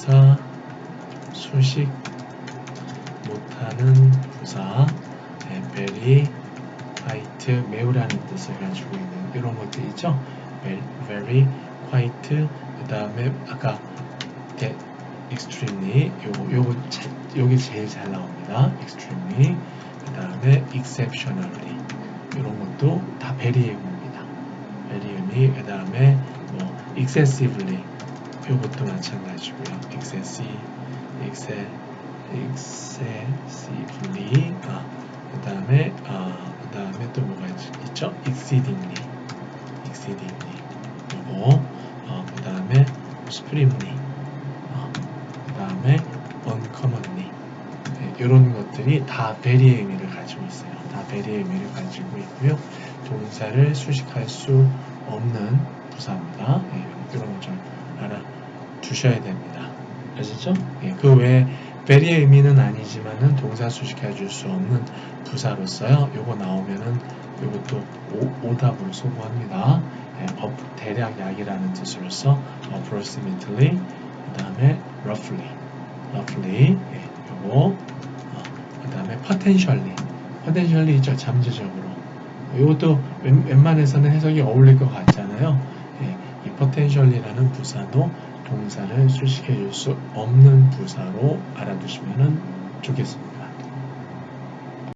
동사 수식 못하는 부사 네, very quite 매우라는 뜻을 가지고 있는 이런 것들 있죠 very, quite 그 다음에 아까 that extremely 요거 요거 제- 요게 제일 잘 나옵니다 extremely 그 다음에 exceptionally 이런 것도 다 very입니다 very음이 그 다음에 뭐 excessively 요것도 마찬가지고요. Excessive exce- excessively 아, 그 다음에 아, 그 다음에 또 뭐가 있, 있죠? Exceedingly exceedingly 요거 어, 그 다음에 supremely 어, 그 다음에 uncommonly 네, 이런 것들이 다 베리의 의미를 가지고 있어요. 다 베리의 의미를 가지고 있고요. 동사를 수식할 수 없는 부사입니다. 알아두셔야 됩니다. 아시죠? 예, 그 외에 베리의 의미는 아니지만은 동사 수식해 줄 수 없는 부사로서요. 요거 나오면은 요것도 오, 오답으로 소구합니다. 예, 어, 대략 약이라는 뜻으로서 approximately 그 다음에 roughly roughly 예, 요거 그 다음에 potentially potentially 있죠 잠재적으로 이것도 웬, 웬만해서는 해석이 어울릴 것 같잖아요 예, 이 potentially라는 부사도 동사를 수식해 줄 수 없는 부사로 알아두시면 좋겠습니다